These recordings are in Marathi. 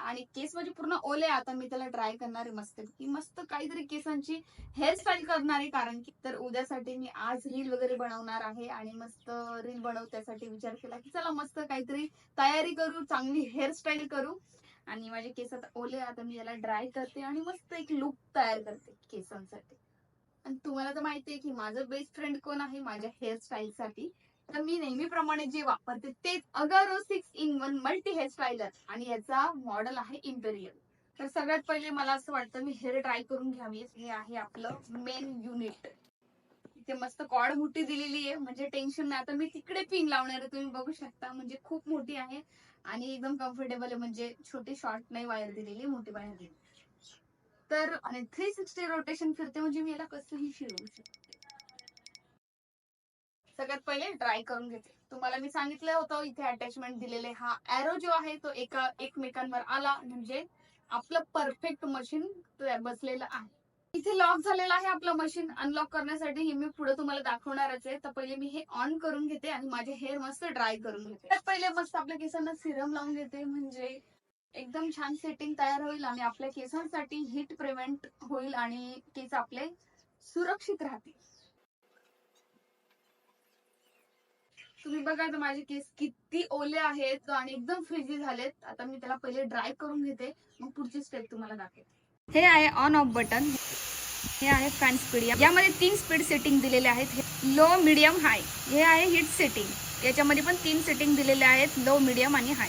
आणि केस माझे पूर्ण ओले आता मी त्याला ड्राय करणार आहे मस्त. की मस्त काहीतरी केसांची हेअरस्टाईल करणार आहे. कारण की तर उद्यासाठी मी आज रील वगैरे बनवणार आहे. आणि मस्त रील बनवू त्यासाठी विचार केला की चला मस्त काहीतरी तयारी करू चांगली हेअरस्टाईल करू. आणि माझे केस आता ओले आता मी याला ड्राय करते आणि मस्त एक लुक तयार करते केसांसाठी. आणि तुम्हाला तर माहिती आहे की माझं बेस्ट फ्रेंड कोण आहे? माझ्या हेअरस्टाईलसाठी तर मी नेहमीप्रमाणे जे वापरते तेच Agaro six in one multi hair styler आणि याचा मॉडेल आहे इम्पेरियल तर सगळ्यात पहिले मला असं वाटतं मी हेअर ड्राय करून घ्यावी. हे आहे आपलं मेन युनिट इथे मस्त कॉड मोठी दिलेली आहे. म्हणजे टेन्शन नाही. आता मी तिकडे पिन लावणार आहे. तुम्ही बघू शकता. म्हणजे खूप मोठी आहे. आणि एकदम कम्फर्टेबल आहे. म्हणजे छोटी शॉर्ट नाही वायर दिलेली मोठी वायर दिली तर आणि थ्री सिक्स्टी रोटेशन फिरते. म्हणजे मी याला कसंही फिरवू शकते सगळ्यात पहिले ड्राय करून घेते. तुम्हाला मी सांगितलं होतं इथे अटॅचमेंट दिलेले हा एरो जो आहे तो एका एकमेकांवर आला. म्हणजे आपलं परफेक्ट मशीन बसलेलं आहे. इथे लॉक झालेलं आहे आपलं मशीन अनलॉक करण्यासाठी हे मी पुढे तुम्हाला दाखवणारच आहे. तर पहिले मी हे ऑन करून घेते आणि माझे हेअर मस्त ड्राय करून घेते. तर पहिले मस्त आपल्या केसांना सिरम लावून घेते म्हणजे एकदम छान सेटिंग तयार होईल आणि आपल्या केसांसाठी हीट प्रिव्हेंट होईल आणि केस आपले सुरक्षित राहतील. तुम्ही बघा आता माझे केस किती ओले आहेत आणि एकदम फ्रिजी झालेत. आता मी त्याला पहिले ड्राय करून घेते. मग पुढची स्टेप तुम्हाला दाखवते हे आहे ऑन ऑफ बटन हे आहे फॅन स्पीड यामध्ये तीन स्पीड सेटिंग दिलेले आहेत. लो मिडियम हाय हे आहे हिट सेटिंग याच्यामध्ये पण तीन सेटिंग दिलेले आहेत लो मिडियम आणि हाय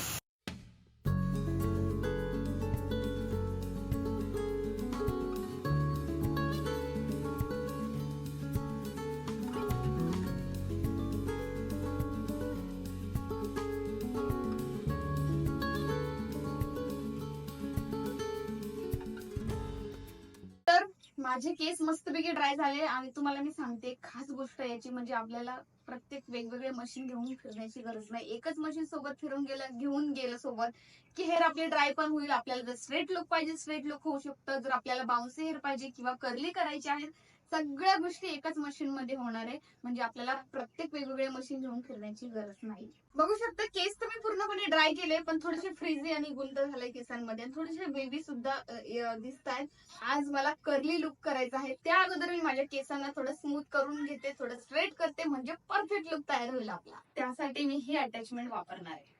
केस मस्तपैकी ड्राय झाले आणि तुम्हाला मी सांगते खास गोष्ट याची म्हणजे आपल्याला प्रत्येक वेगवेगळे मशीन घेऊन फिरण्याची गरज नाही. एकच मशीन सोबत फिरून गेलं घेऊन गेलं सोबत की हेअर आपले ड्राय पण होईल आपल्याला जर स्ट्रेट लुक पाहिजे स्ट्रेट लुक होऊ शकतं. जर आपल्याला बाउन्सी हेअर पाहिजे किंवा कर्ली करायचे आहेत सगळ्या गोष्टी एकाच मशीन मध्ये होणार आहे. म्हणजे आपल्याला प्रत्येक वेगवेगळे मशीन घेऊन फिरण्याची गरज नाही. बघू शकता केस तर मी पूर्णपणे ड्राय केले पण थोडेसे फ्रीजी आणि गुंत झाले केसांमध्ये. आणि थोडेसे बेबी सुद्धा दिसत आहेत. आज मला कर्ली लुक करायचा आहे. त्या अगोदर मी माझ्या केसांना थोडं स्मूथ करून घेते थोडं स्ट्रेट करते म्हणजे परफेक्ट लुक तयार होईल आपला. त्यासाठी मी ही अटॅचमेंट वापरणार आहे.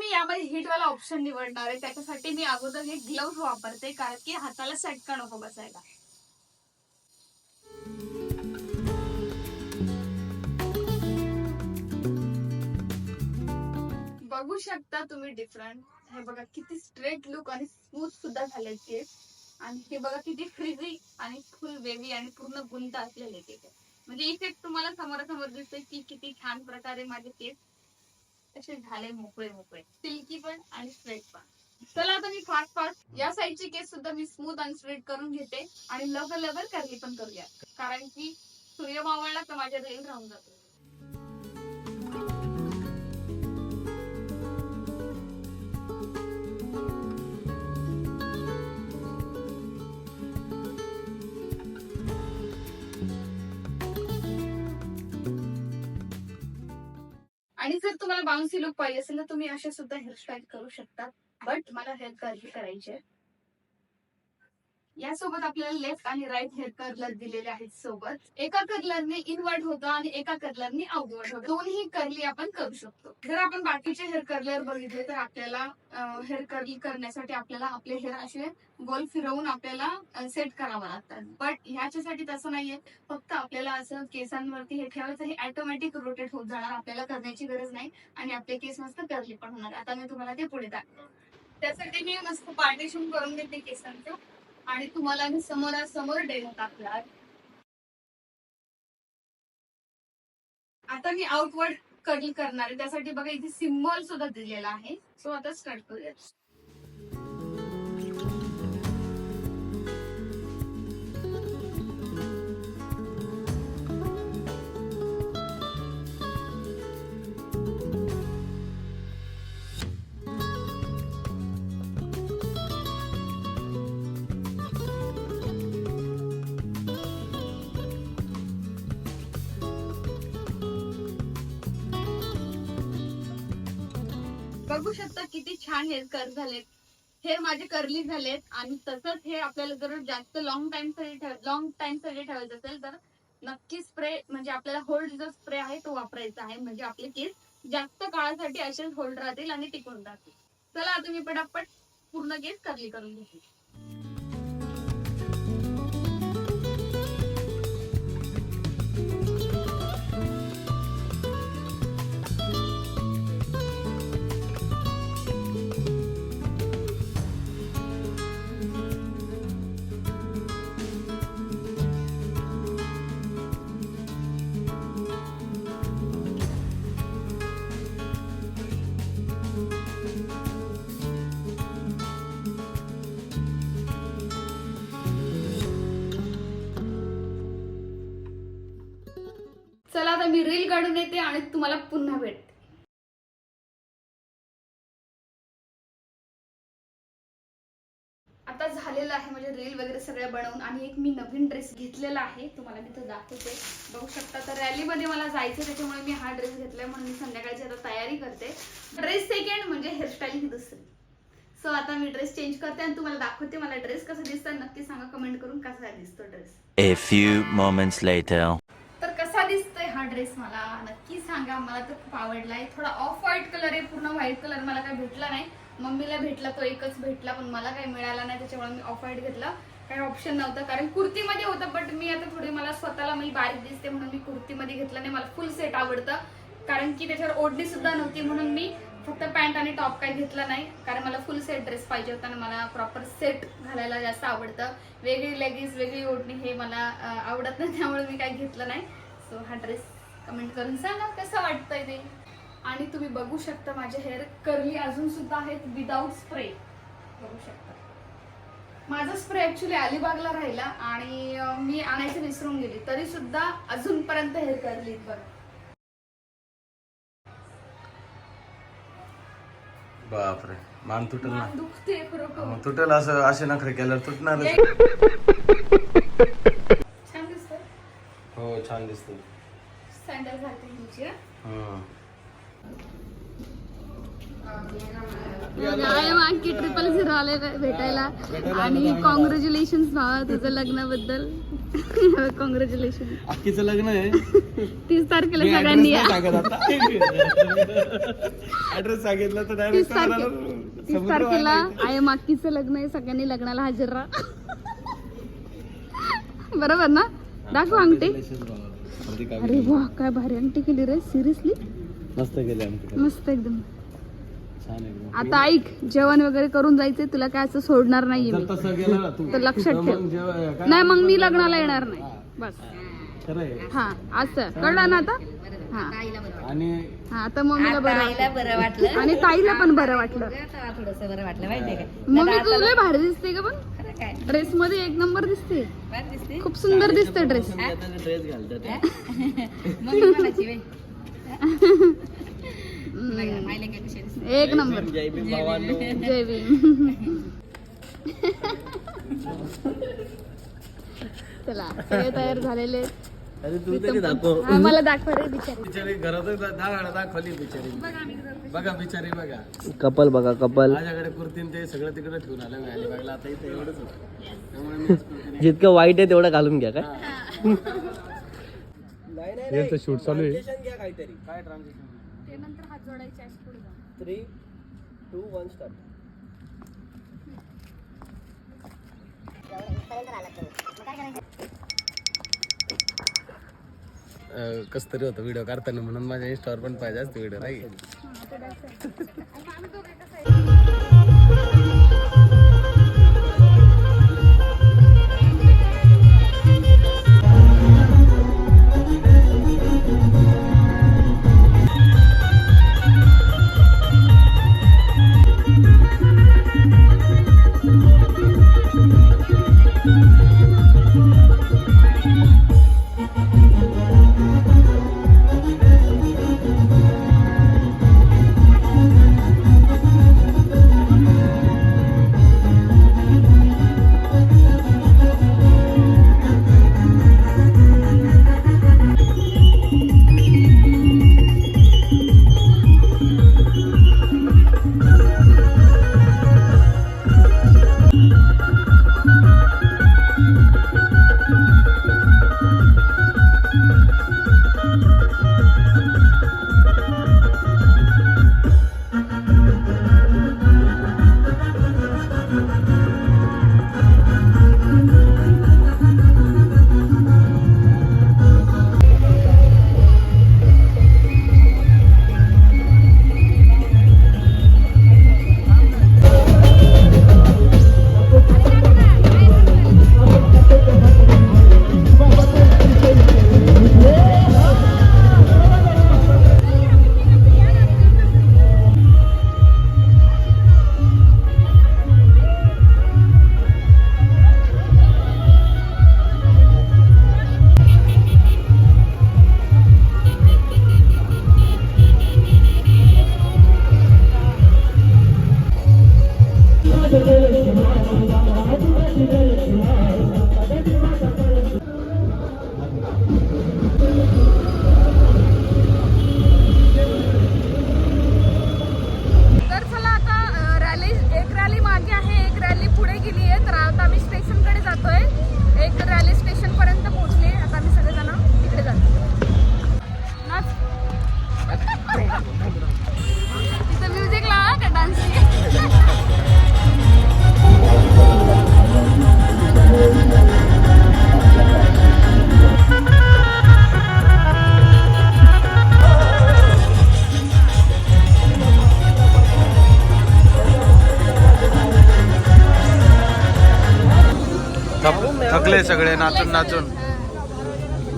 मी यामध्ये हिट वाला ऑप्शन निवडणार आहे. त्याच्यासाठी मी अगोदर हे ग्लव्ह वापरते कारण की हाताला सटका नको बसायला. बघू शकता तुम्ही डिफरंट हे बघा किती स्ट्रेट लुक आणि स्मूथ सुद्धा झाले आणि हे बघा किती फ्रीझी आणि फुल वेवी आणि पूर्ण गुंत असलेले केक म्हणजे इफेक्ट तुम्हाला समोरासमोर दिसतोय की किती छान प्रकारे माझे केस असे झाले मोकळे मोकळे. सिल्की पण आणि स्ट्रेट पण. चला आता मी फास्ट फास्ट या साईडचे केस सुद्धा मी स्मूथ आणि स्ट्रेट करून घेते. आणि लवकर लवकर कर्ली पण करूया. कारण की सूर्य मावळला तर माझ्या रेल राहून जातो. जर तुम्हाला बाउन्सी लुक पाहिजे असेल तर तुम्ही असे सुद्धा हेअरस्टाईल करू शकता. बट मला हेअर कर्ली आहे. यासोबत आपल्याला लेफ्ट आणि राईट हेअर कर्लर दिलेले आहेत सोबत. एका कर्लरने इनवर्ड होतं आणि एका कर्लरने आउटवर्ड होतं. दोन्ही कर्ली आपण करू शकतो. जर आपण बाकीचे हेअर कर्लर बघितले तर आपल्याला हेअर कर्ली करण्यासाठी आपल्याला आपले हेअर असे गोल फिरवून आपल्याला सेट करावं लागतात. बट ह्याच्यासाठी तसं नाहीये. फक्त आपल्याला असं केसांवरती हे ठेवायचं हे ऑटोमॅटिक रोटेट होत जाणार. आपल्याला करण्याची गरज नाही. आणि आपले केस मस्त कर्ली पण होणार. आता मी तुम्हाला ते पुढे दाखवतो. त्यासाठी मी मस्त पार्टिशन करून घेते केसांचं. आणि तुम्हाला मी समोरासमोर डेमो टाकणार. आता मी आउटवर्ड कर्ल करणार आहे. त्यासाठी बघा इथे सिम्बॉल सुद्धा दिलेला आहे. सो आता स्टार्ट करूया. किती छान हेअर कर झालेत. हेअर माझे कर्ली झालेत आणि तसंच हे आपल्याला जर जास्त लॉंग टाइमसाठी लॉंग टाइमसाठी ठेवायचं असेल तर नक्की स्प्रे म्हणजे आपल्याला होल्ड जो स्प्रे आहे तो वापरायचा आहे. म्हणजे आपले केस जास्त काळासाठी असेच होल्ड राहतील आणि टिकून राहतील. चला आता मी पटापट पूर्ण केस कर्ली करून घेते. चला आता मी रील काढून येते आणि तुम्हाला पुन्हा भेटते. आता झालेलं आहे म्हणजे रील वगैरे सगळं बनवून आणि एक मी नवीन ड्रेस घेतलेला आहे तुम्हाला मी तो दाखवते. बघू शकता तर रॅलीमध्ये मला जायचं त्याच्यामुळे मी हा ड्रेस घेतलाय म्हणून मी संध्याकाळची आता तयारी करते. ड्रेस सेकंड म्हणजे हेअरस्टाईल ही दुसरी. सो आता मी ड्रेस चेंज करते आणि तुम्हाला दाखवते मला ड्रेस कसा दिसतो नक्की सांगा कमेंट करून कसा दिसतो dress. A few moments later. हा ड्रेस मला नक्की सांगा. मला तर खूप आवडलाय. थोडा ऑफ व्हाईट कलर आहे पूर्ण व्हाईट कलर मला काही भेटला नाही. मम्मीला भेटला तो एकच भेटला पण मला काही मिळाला नाही त्याच्यामुळे मी ऑफ व्हाईट घेतला. काही ऑप्शन नव्हतं कारण कुर्तीमध्ये होतं बट मी आता थोडी मला स्वतःला मी बारीक दिसते म्हणून मी कुर्तीमध्ये घेतलं नाही. मला फुल सेट आवडतं. कारण की त्याच्यावर ओढणी सुद्धा नव्हती म्हणून मी फक्त पॅन्ट आणि टॉप काही घेतला नाही. कारण मला फुल सेट ड्रेस पाहिजे होता आणि मला प्रॉपर सेट घालायला जास्त आवडतं. वेगळी लेगीज वेगळी ओढणी हे मला आवडत नाही त्यामुळे मी काही घेतलं नाही. सो हा ड्रेस कमेंट करून सांगा कसं वाटतंय ते? आणि तुम्ही बघू शकता माझे हेअर कर्ली अजून सुद्धा आहेत विदाऊट स्प्रे बघू शकता. माझा स्प्रे ऍक्च्युली अलिबागला राहिला आणि मी आणायचं विसरून गेली. तरी सुद्धा अजूनपर्यंत हेअर कर्ली बघ. बापरे. मान तुटल ना. दुखते खरोखर. तुटेल असं असे नखरे केल्यावर तुटणार छान दिसतो सँडल घालते तुमची हं? की ट्रिपल झिरो आले भेटायला. आणि कॉंग्रॅच्युलेशन भावा तुझं लग्नाबद्दल. कॉंग्रॅच्युलेशन अक्कीचं लग्न आहे. तीस तारखेला सगळ्यांनी या. ऍड्रेस सांगितलं तर तीस डायरेक्ट तारखे तीस तारखेला आहे माकीचं लग्न आहे सगळ्यांनी लग्नाला हजर राहा. बरोबर ना? दाखव अंगठी. अरे वा काय भारी अंगठी केली रे सिरियसली मस्त केले आमचे मस्त एकदम. आता ऐक जेवण वगैरे करून जायचंय तुला काय असं सोडणार नाहीये मी. जर तसं गेलं ना तू तर लक्षात ठेव. नाही मग मी लग्नाला येणार नाही. बस. हा असं. कळलं ना आता? हा. आणि हा आता मम्मीला बरं. बरं वाटलं. आणि ताईला पण बरं वाटलं. थोडस बरं वाटलं माहितीये का? मम्मी तुला भारी दिसते का पण. काय? ड्रेस मध्ये एक नंबर दिसते. बरं दिसते? खूप सुंदर दिसते ड्रेस. ड्रेस घालतात मम्मी म्हणायची बाई बघा, मायले काय कशी दिसते एक नंबर. जय भीम भावांनो जय भीम. चला सगळे तयार झालेले आहेत. अरे तू तरी दाखव. हा, मला दाखवा रे बिचारी. बिचारी घरातच दाखवली बिचारी. बघा बिचारी बघा. कपल बघा कपल. माझ्याकडे कुर्तीन ते सगळं तिकडे ठेवून आलं अलिबागला आता इथे एवढंच होतं. त्यामुळे मी आज कुर्तीने- जितकं वाईट आहे तेवढं घालून घ्या काय? शूट चालू आहे. घ्या काहीतरी. काय ट्रान्झॅक्शन ते नंतर हात जोडायचे असे पुढे जाऊन. थ्री टू वन स्टार्ट कसतरी होतं व्हिडिओ काढताना म्हणून माझ्या इंस्टावर पण पाहिजे असते व्हिडिओ नाही? تدلك معاه थकलेले सगळे नाचून नाचून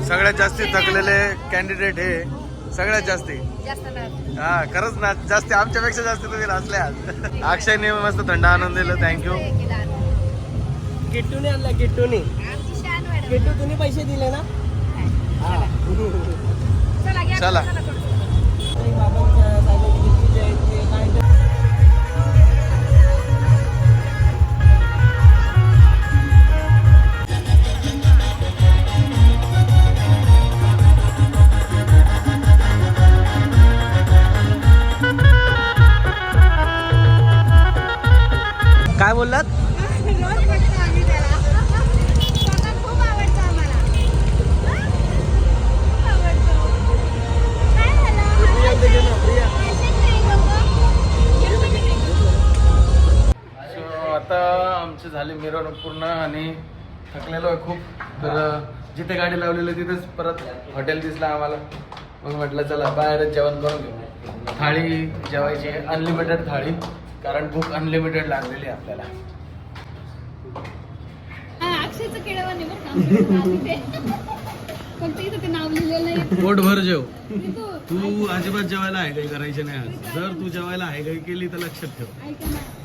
सगळ्यात जास्ती थकलेले कॅन्डिडेट हे सगळ्यात जास्ती. हा खरंच ना जास्ती आमच्यापेक्षा जास्त तुम्ही नाचले आज. अक्षयने मस्त थंड आणून दिलं. थँक्यू किट्टूने आणला किट्टूने. किट्टू तुम्ही पैसे दिले ना? चला काय बोललात? आता आमची झाली मिरवणूक पूर्ण आणि थकलेलो आहे खूप. तर जिथे गाडी लावलेली तिथेच परत हॉटेल दिसलं आम्हाला. मग म्हटलं चला बाहेरच जेवण करून घेऊ. थाळी जेवायची अनलिमिटेड थाळी. कारण भूक अनलिमिटेड लागलेली आहे आपल्याला. पोटभर जेव. तू अजिबात जेवायला आहे काही करायचे नाही आज. जर तू जेवायला आहे काही केली तर लक्षात ठेव.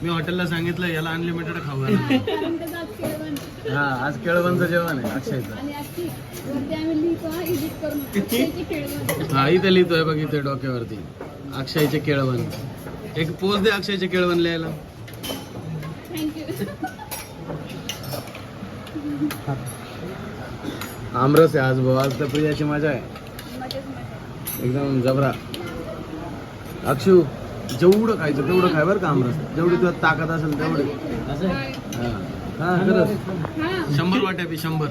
मी हॉटेलला सांगितलं याला अनलिमिटेड खाऊ. हा आज केळवणचं जेवण आहे अक्षयचं. आणि अक्षय वरती आम्ही लिहितो एडिट करून. अक्षयची केळवण. हा इथे लिहितोय बघ इथे डोक्यावरती. अक्षयचे केळवण. एक पोच दे अक्षयचे केळवण लिहायला आमरस आहे आज भाऊ. आज तर प्रियाची मजा आहे. एकदम जबरा. अक्षू जेवढं खायचं तेवढं खाय बरं का आमरस? जेवढी तुला ताकद असेल तेवढी. हा. खरंच. हा शंभर वाट्या पी शंभर.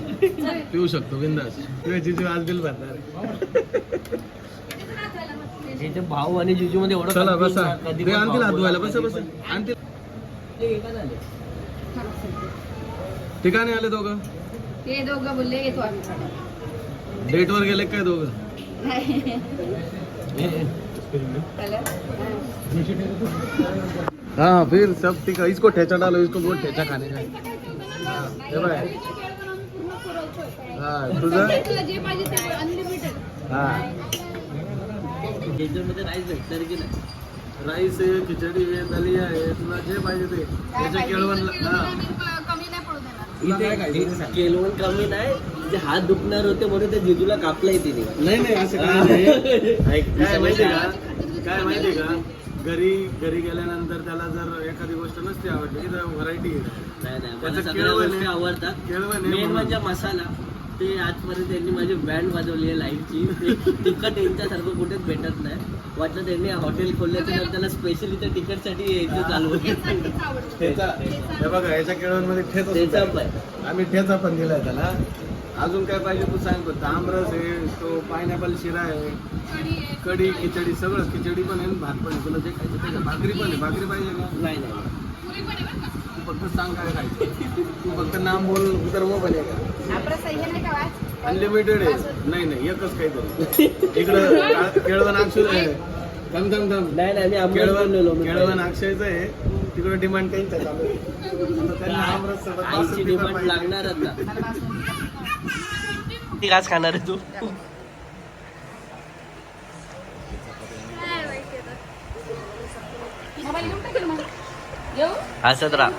पिऊ शकतो बिंदास. तुझ्या जिजू आज बिल भरणार. भाऊ आणि जिजू मध्ये एवढं चला confuse बसा. आहे, कधी ते पण आणतील हात भाऊ धुवायला बोलतात, बसा कधी बसा. आणतील. पण- ते एका झाले. ठिकाणी आले दोघं. ते दोघं बोलले येतो आम्ही डेटवर गेले काय दोघं? हाँ फिर सब ठीक है इसको ठेचा डालो इसको बहुत ठेचा खाने का. है. हे. हा तुझं? जे पाहिजे ते अनलिमिटेड हा. याच्यामध्ये राईस भेटणार की नाही? राईस आहे खिचडी आहे दलिया आहे तुला जे पाहिजे ते. त्याच्या केळवण कमी नाही पडू देणार. ते इथे. केलवण कमी नाही. जे हात दुखणार होते म्हणून त्या जिजूला कापलाय तिने. नाही नाही असं काय नाही. ऐक, काय माहितीये का? काय माहितीये का? घरी घरी गेल्यानंतर त्याला जर एखादी गोष्ट नसते आवडली की व्हरायटी नाही नाही मला त्याचं सगळ्या केळवण आहे. गोष्टी आवडतात. केळवण आहे मेन म्हणून. म्हणजे मसाला. ते आजपर्यंत त्यांनी माझी बँड वाजवली आहे लाईफची तिखट यांच्यासारखं कुठेच भेटत नाही. वाटलं त्यांनी हॉटेल खोलल्याच्या त्याला स्पेशली त्या तिखटसाठी यायचं चालू होतं. ठेचा हे बघा याच्या केळवणमध्ये ठेचा. पण. आम्ही ठेचा पण दिलाय त्याला. अजून काय पाहिजे तू सांग फक्त आमरस आहे तो पायनॅपल शिरा आहे कढी खिचडी सगळं. खिचडी पण आहे आणि भात पण आहे. तुला जे खायचं. भाकरी पण आहे. भाकरी पाहिजे का? नाही नाही. तू फक्त सांग काय खायचं. तू फक्त नाम बोल तर मोबाईल आहे का अनलिमिटेड आहे. नाही नाही एकच काहीतरी इकडं का- केळवण अक्षय आहे. कम कम कम नाही नाही मी आंबट बोललेलो केळवण मी केळवण अक्षयचं आहे. तिकडं डिमांड त्यांच्या चालू आहे डिमांड ना ती घास खाणार आहे तू? हसत राहा.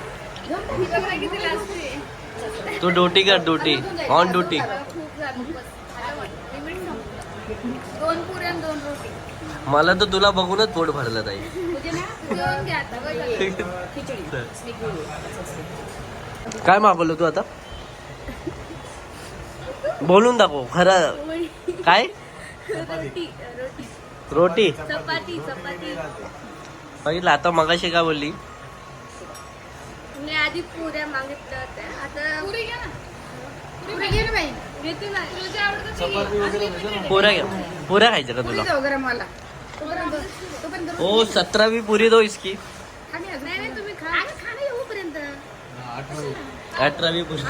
तू ड्युटी कर ड्युटी. ऑन ड्युटी मला तर तुला बघूनच पोट भरलं ताई. म्हणजे. काय मागवलं तू आता? बोलून दाखव खरं. काय? रोटी बघितलं आता मगाशी काय बोलली? मी आधी पुऱ्या मागितल्या होत्या. आता पुरी घ्या ना. पुरी घे. ना बाई. घेते ना. तुला जे आवडतं ते घे. Unlimited आहे. पुऱ्या घ्या पुऱ्या खायचं का तुला? मला ओ सतरावी पुरी दो इसकी. नाही नाही तुम्ही खा. येऊपर्यंत. अठरावी. पुरी.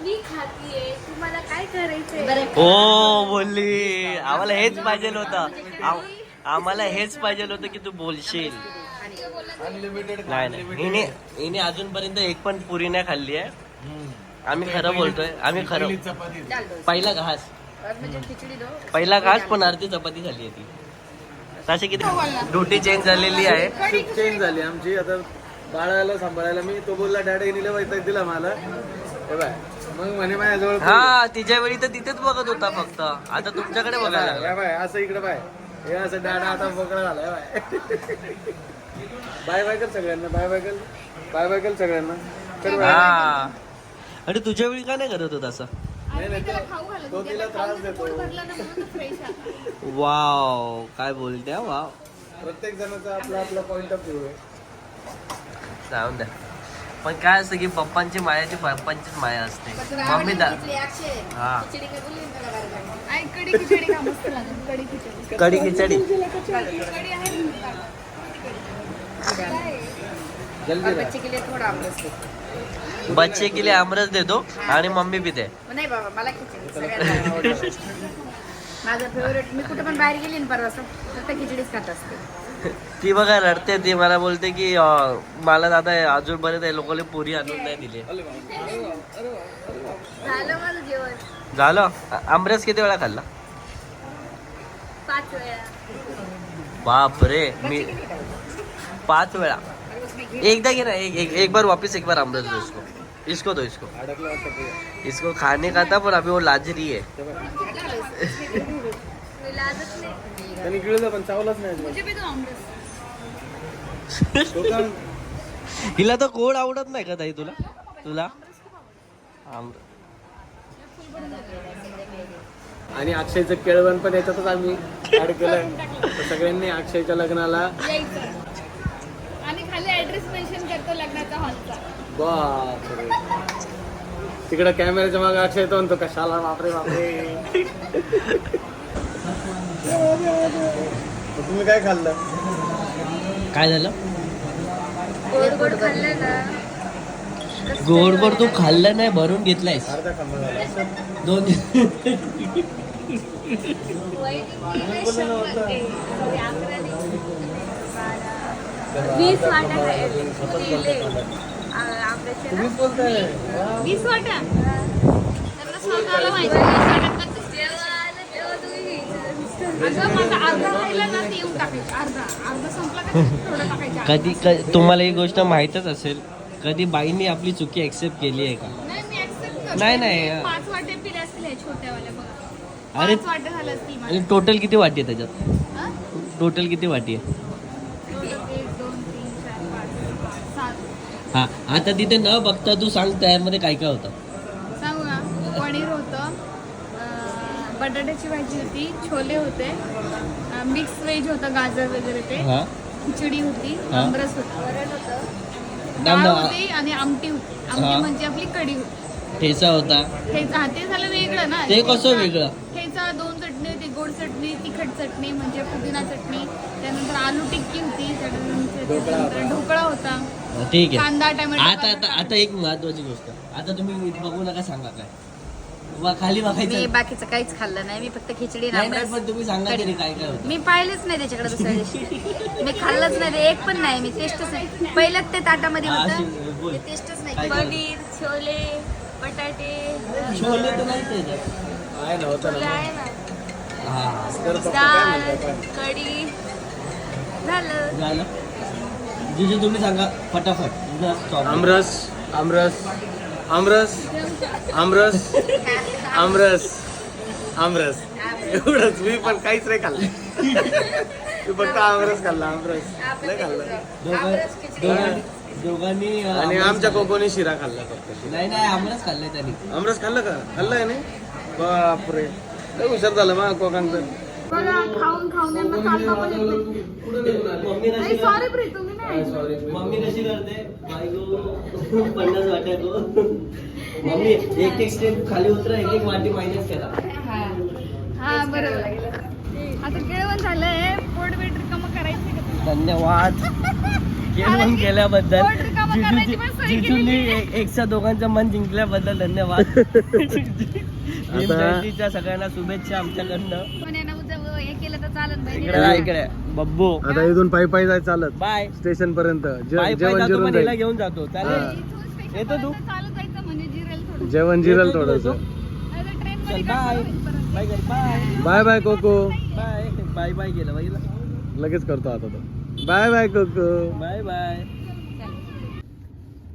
मी खातीये. तुम्हाला काय करायचंय? हो बोलली. आम्हाला हेच पाहिजे होतं. आम- आम्हाला हेच पाहिजे होतं की तू बोलशील. नाही नाही. हिने हिने अजूनपर्यंत एक पण पुरी नाही खाल्ली आहे. आम्ही खरं बोलतोय आम्ही खरं पहिली चपाती. डाल दो पहिला घास. और मुझे खिचड़ी दो. पहिला घास पण अर्धी चपाती झाली आहे ती. तशी किती ड्युटी चेंज झालेली आहे. शिफ्ट चेंज झाली आमची. आता बाळाला सांभाळायला मी तो बोलला डॅडी निले वैताग दिला मला. हे बाय मग म्हणे माझ्याजवळ हा तिच्या वेळी तर तिथेच बघत होता फक्त. आता तुमच्याकडे बघायला लागला. या बाय असं इकडे बाय हे असं डाडा आता मोकळा झालाय बाय बाय बाय कर सगळ्यांना बाय बाय कर बाय बाय कर सगळ्यांना. कर बाय. हा. अरे तुझ्या वेळी का नाही करत होत असं? नाही, तो- तो. तिला त्रास देतो. वाव काय बोलत्या वाव. प्रत्येक जणाचा आपला आपला पॉइंट ऑफ व्ह्यू आहे. जाऊन द्या. पण काय असतं की पप्पांची मायाची पप्पांचीच माया असते. मम्मी दा हा. खिचड़ी का बोलिए ना लगा रखा आई कढी खिचडी का मस्त लागेल कढी खिचडी. कढी खिचडी. कढी आहे. जल्दी और. बच्चे के लिए थोड़ा आमरस दो. बच्चे के लिए आमरस देतो आणि मम्मी पिते नाही बाबा मला खिचडी. माझं फेवरेट मी कुठे पण बाहेर गेली ना परवा फक्त खिचडीच खात असते. ती बघा रडते ती मला बोलते की मला दादा अजूनपर्यंत लोकांनी पुरी आणून नाही दिली. झालं माझं जेवण. झालं? आ- आमरस किती वेळा खाल्ला? पाच वेळा. बापरे मी पाच वेळा. एकदा घे ना एक एक, एक बार वापस एक बार आमरस दो इसको. इसको दो इसको. इसको खाने का था पण अभी वो लाजरी है हिला तर गोड आवडत नाही का ताई तुला? तुला? आणि अक्षयचं केळवण पण याच्यातच आम्ही सगळ्यांनी अक्षयच्या लग्नाला ऍड्रेस मेन्शन करतो लग्नाचा हॉलचा. बापरे. तिकडे कॅमेऱ्याच्या मागे अक्षय येतो म्हणतो कशाला? बापरे बापरे. मग तुम्ही काय खाल्लं? काय झालं? गोड गोड खाल्लं ना. गोड गोड तू खाल्लं नाही भरून घेतलायस. अर्धा खाल्लं झालं. दोन वीस वाटा दिले आंब्याचे ना. तुम्हीच बोलताय वीस वाटा कधी क- तुम्हाला ही गोष्ट माहीतच असेल. कधी बाईंनी आपली चुकी एक्सेप्ट केली आहे का? नाही. नाही, नाही. पाच वाटे पिले असतील हे छोट्यावाल्या बघा. अरे टोटल किती वाटी आहे त्याच्यात? टोटल किती वाटी आहे? हा आता तिथे न बघता तू सांग त्यामध्ये काय काय होतं. सांगू ना पनीर होतं अं, बटाट्याची भाजी होती छोले होते मिक्स व्हेज होतं गाजर वगैरे ते हा. खिचडी होती हा. आमरस होतं. वरण होतं डाळ होती आणि आमटी होती. हा. आमटी म्हणजे आपली कढी होती. ठेचा होता. ठेचा हा, ते झालं वेगळं ना. ते कसं ठेचा- वेगळं? ठेचा दोन चटणी होती गोड चटणी तिखट चटणी म्हणजे पुदिना चटणी. त्यानंतर आलू टिक्की होती त्यानंतर त्याच्यानंतर ढोकळा होता. ठीक आहे. टोमॅटो आता आता आता एक महत्वाची गोष्ट. आता तुम्ही बघू नका सांगा काय. वा- खाली बघायचं. मी बाकीचं काहीच खाल्लं नाही. मी फक्त खिचडी नाही नाही नामरस पण तुम्ही सांगा तरी काय काय होतं. मी पाहिलेच नाही त्याच्याकडे दुसऱ्या दिवशी. मी खाल्लंच नाही ते एक पण नाही. मी टेस्टच नाही. पहिल्याच ते ताटामध्ये हा, होतं. अशी बोल. ते टेस्टच नाही. काय केलं. पनीर छोले बटाटे छोले तर नाहीच आहे त्यात. आहे ना होतं छोले ना आहे ना? हा. डाळ? कढी. झालं. झालं. जिजू तुम्ही सांगा फटाफट. आमरस आमरस आमरस आमरस आमरस आमरस. एवढंच मी पण काहीच नाही खाल्लं. मी फक्त आमरस खाल्ला आमरस. नाही खाल्लं. दोघं- दोघांनी- दोघांनी अं, आणि आमरस आमच्या खाल्लं. कोकोनी शिरा खाल्ला फक्त. नाही नाही आमरस खाल्लंय त्यांनी. आमरस खाल्लं का? खाल्लंय नाही बापरे. लय हुशार झालं मग कोकांचं. खाऊन खाऊन यांना चालता पण येत नाही. मम्मी नाही कशी सॉरी प्री तुम्ही नाही सॉरी मम्मी कशी करते? पन्नास वाट्या गो. मम्मी एक एक स्टेप खाली उतरा एक एक वाटी मायनस करा. हा. बरोबर. आता केळवण झालंय. पोट वेट रिकामं करायचं? धन्यवाद. केलं केल्याबद्दल. जिजूंनी एकशा दोघांचं मन जिंकल्याबद्दल धन्यवाद. सगळ्यांना शुभेच्छा आमच्याकडनं पण यांना उद्या हे केलं तर चालत इकडे बब्बू. आता इथून पायी पायी जायचं चालत. बाय. स्टेशन पर्यंत. जेवण जातो जिरून पण हिला जाईल घेऊन जातो. चालेल? येतो तू? म्हणजे जेवण जिरल थोडस. चल बाय. बाय कर bye. Bye bye Coco. Bye. Bye bye केलं बाईला. लगेच करतो आता तो. Bye bye Coco. Bye bye.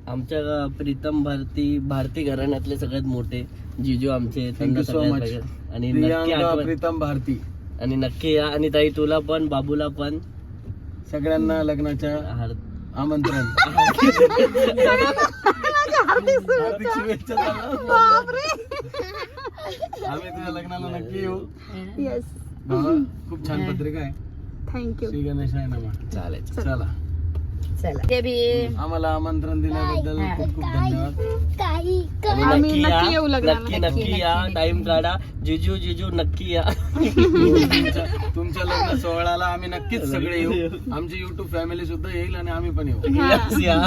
आमच्या प्रीतम भारती भारती घराण्यातले सगळ्यात मोठे जिजू आमचे त्यांना थँक्यू सो सगळ्यात मच पाहिजे. आणि नक्की प्रियांका आठवण प्रीतम भारती. आणि नक्की या. आणि ताई तुला पण बाबूला पण. सगळ्यांना लग्नाच्या हार- आमंत्रण. हार्दिक शुभेच्छा. त्यांना. आम्ही तुझ्या लग्नाला नक्की येऊ. येस भावा, खूप छान पत्रिका आहे. थँक्यू श्री गणेशाय नमा. चालेल. चला. चला. ते बी. आम्हाला आमंत्रण दिल्याबद्दल खूप खूप धन्यवाद. आम्ही नक्की नक्की येऊ या लग्नाला. नक्की नक्की या. टाइम काढा. जिजू जिजू नक्की या. तुमच्या तुमच्या लग्न सोहळ्याला आम्ही नक्कीच सगळे येऊ. आमची युट्यूब फॅमिली सुद्धा येईल आणि आम्ही पण येऊ. Yes, या.